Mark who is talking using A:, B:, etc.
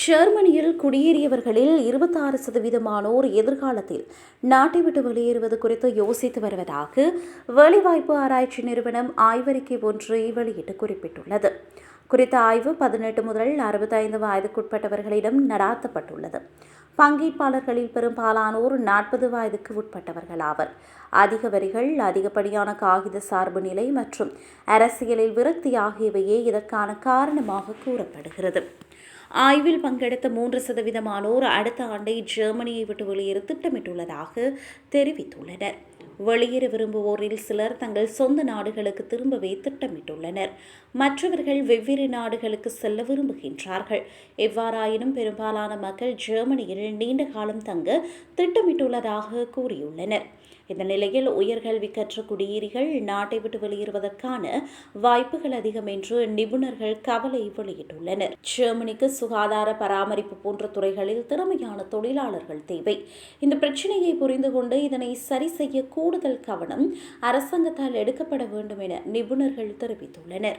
A: ஜெர்மனியில் குடியேறியவர்களில் இருபத்தாறு சதவீதமானோர் எதிர்காலத்தில் நாட்டை விட்டு வெளியேறுவது குறித்து யோசித்து வருவதாக வேலைவாய்ப்பு ஆராய்ச்சி நிறுவனம் ஆய்வறிக்கை ஒன்றை வெளியிட்டு குறிப்பிட்டுள்ளது. குறித்த ஆய்வு பதினெட்டு முதல் அறுபத்தைந்து வயதுக்குட்பட்டவர்களிடம் நடாத்தப்பட்டுள்ளது. பங்கேற்பாளர்களில் பெரும்பாலானோர் நாற்பது வயதுக்கு உட்பட்டவர்கள் ஆவர். அதிக வரிகள் அதிகப்படியான காகித சார்பு நிலை மற்றும் அரசியலில் விரக்தி ஆகியவையே இதற்கான காரணமாக கூறப்படுகிறது. ஆய்வில் பங்கெடுத்த மூன்று சதவீதமானோர் அடுத்த ஆண்டை ஜெர்மனியை விட்டு வெளியேற திட்டமிட்டுள்ளதாக தெரிவித்துள்ளனர். வெளியேற விரும்புவோரில் சிலர் தங்கள் சொந்த நாடுகளுக்கு திரும்பவே திட்டமிட்டுள்ளனர். மற்றவர்கள் வெவ்வேறு நாடுகளுக்கு செல்ல விரும்புகின்றார்கள். எவ்வாறாயினும் பெரும்பாலான மக்கள் ஜெர்மனியில் நீண்ட காலம் தங்க திட்டமிட்டுள்ளதாக கூறியுள்ளனர். இந்த நிலையில் உயர்கல்வி கற்ற குடியேறிகள் நாட்டை விட்டு வெளியேறுவதற்கான வாய்ப்புகள் அதிகம் என்று நிபுணர்கள் கவலை வெளியிட்டுள்ளனர். ஜெர்மனிக்கு சுகாதார பராமரிப்பு போன்ற துறைகளில் திறமையான தொழிலாளர்கள் தேவை. இந்த பிரச்சனையை புரிந்து கொண்டு இதனை சரி செய்ய கூடுதல் கவனம் அரசாங்கத்தால் எடுக்கப்பட வேண்டும் என நிபுணர்கள் தெரிவித்துள்ளனர்.